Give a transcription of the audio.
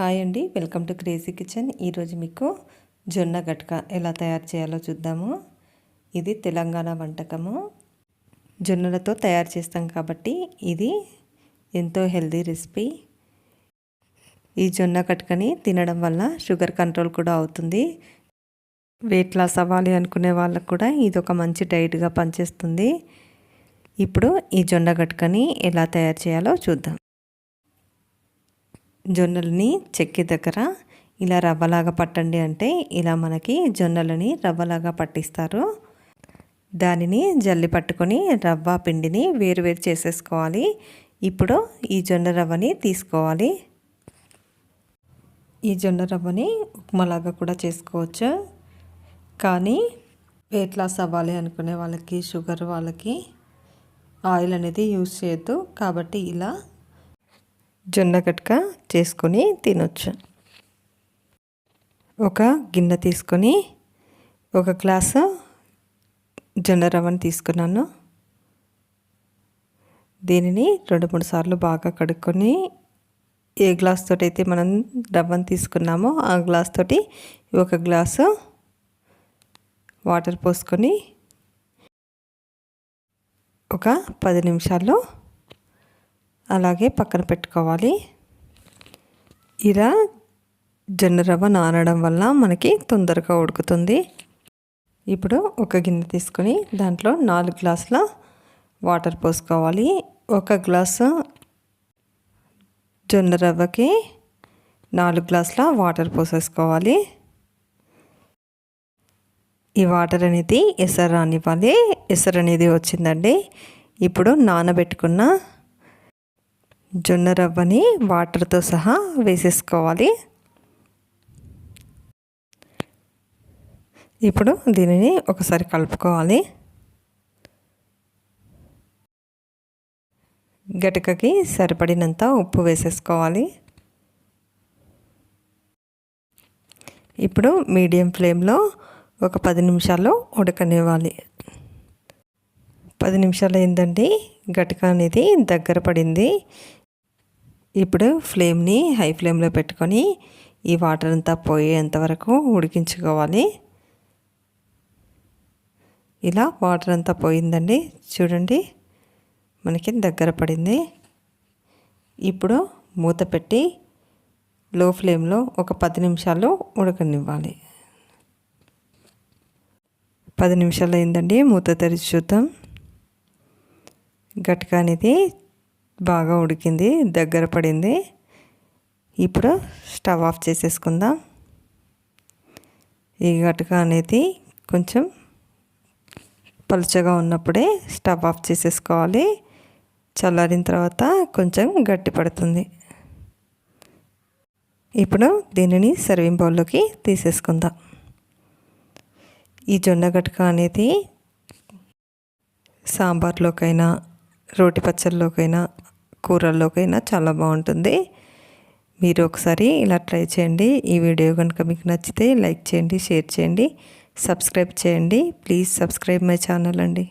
Hi అండి. Welcome to Crazy Kitchen. ఈరోజు మీకు జొన్న గట్క ఎలా తయారు చేయాలో చూద్దాము. ఇది తెలంగాణ వంటకము. జొన్నలతో తయారు చేస్తాం కాబట్టి ఇది ఎంతో హెల్దీ రెసిపీ. ఈ జొన్న గట్కని తినడం వల్ల షుగర్ కంట్రోల్ కూడా అవుతుంది. వెయిట్ లాస్ అవ్వాలి అనుకునే వాళ్ళకు కూడా ఇది ఒక మంచి డైట్గా పనిచేస్తుంది. ఇప్పుడు ఈ జొన్న గట్కని ఎలా తయారు చేయాలో చూద్దాం. జొన్నలని చెక్కి దగ్గర ఇలా రవ్వలాగా పట్టండి అంటే ఇలా మనకి జొన్నలని రవ్వలాగా పట్టిస్తారు. దానిని జల్లి పట్టుకొని రవ్వ పిండిని వేరు వేరు చేసేసుకోవాలి. ఇప్పుడు ఈ జొన్న రవ్వని తీసుకోవాలి. ఈ జొన్న రవ్వని ఉప్మాలాగా కూడా చేసుకోవచ్చు. కానీ వెయిట్ లాస్ అవ్వాలి అనుకునే వాళ్ళకి షుగర్ వాళ్ళకి ఆయిల్ అనేది యూజ్ చేయొద్దు. కాబట్టి ఇలా జొన్న గట్క చేసుకొని తినొచ్చు. ఒక గిన్నె తీసుకొని ఒక గ్లాసు జొన్న రవ్వను తీసుకున్నాను. దీనిని రెండు మూడు సార్లు బాగా కడుక్కొని ఏ గ్లాస్ తోటి అయితే మనం రవ్వను తీసుకున్నామో ఆ గ్లాస్ తోటి ఒక గ్లాసు వాటర్ పోసుకొని ఒక పది నిమిషాల్లో అలాగే పక్కన పెట్టుకోవాలి. ఇలా జొన్న రవ్వ నానడం వల్ల మనకి తొందరగా ఉడుకుతుంది. ఇప్పుడు ఒక గిన్నె తీసుకొని దాంట్లో నాలుగు గ్లాసుల వాటర్ పోసుకోవాలి. ఒక గ్లాసు జొన్న రవ్వకి నాలుగు గ్లాసుల వాటర్ పోసేసుకోవాలి. ఈ వాటర్ అనేది ఎసరు రానివ్వాలి ఎసరు అనేది వచ్చిందండి. ఇప్పుడు నానబెట్టుకున్న జొన్న రవ్వని వాటర్తో సహా వేసేసుకోవాలి. ఇప్పుడు దీనిని ఒకసారి కలుపుకోవాలి. గటకకి సరిపడినంత ఉప్పు వేసేసుకోవాలి. ఇప్పుడు మీడియం ఫ్లేమ్లో ఒక పది నిమిషాలు ఉడకనివ్వాలి. పది నిమిషాలు అయిందండి. గటక అనేది దగ్గర పడింది. ఇప్పుడు ఫ్లేమ్ని హై ఫ్లేమ్లో పెట్టుకొని ఈ వాటర్ అంతా పోయేంత వరకు ఉడికించుకోవాలి. ఇలా వాటర్ అంతా పోయిందండి. చూడండి మనకి దగ్గర పడింది. ఇప్పుడు మూత పెట్టి లో ఫ్లేమ్లో ఒక పది నిమిషాలు ఉడకనివ్వాలి. పది నిమిషాలు అయిందండి మూత తెరిచి చూద్దాం. గట్క అనేది బాగా ఉడికింది దగ్గర పడింది. ఇప్పుడు స్టవ్ ఆఫ్ చేసేసుకుందాం. ఈ గటక అనేది కొంచెం పలుచగా ఉన్నప్పుడే స్టవ్ ఆఫ్ చేసేసుకోవాలి. చల్లారిన తర్వాత కొంచెం గట్టి పడుతుంది. ఇప్పుడు దీనిని సర్వింగ్ బౌల్లోకి తీసేసుకుందాం. ఈ జొన్న గటక అనేది సాంబార్లోకైనా రోటి పచ్చళ్ళలోకైనా కూరల్లోకైనా చాలా బాగుంటుంది. మీరు ఒకసారి ఇలా ట్రై చేయండి. ఈ వీడియో కనుక మీకు నచ్చితే లైక్ చేయండి షేర్ చేయండి సబ్స్క్రైబ్ చేయండి. ప్లీజ్ సబ్స్క్రైబ్ మై ఛానల్ అండి.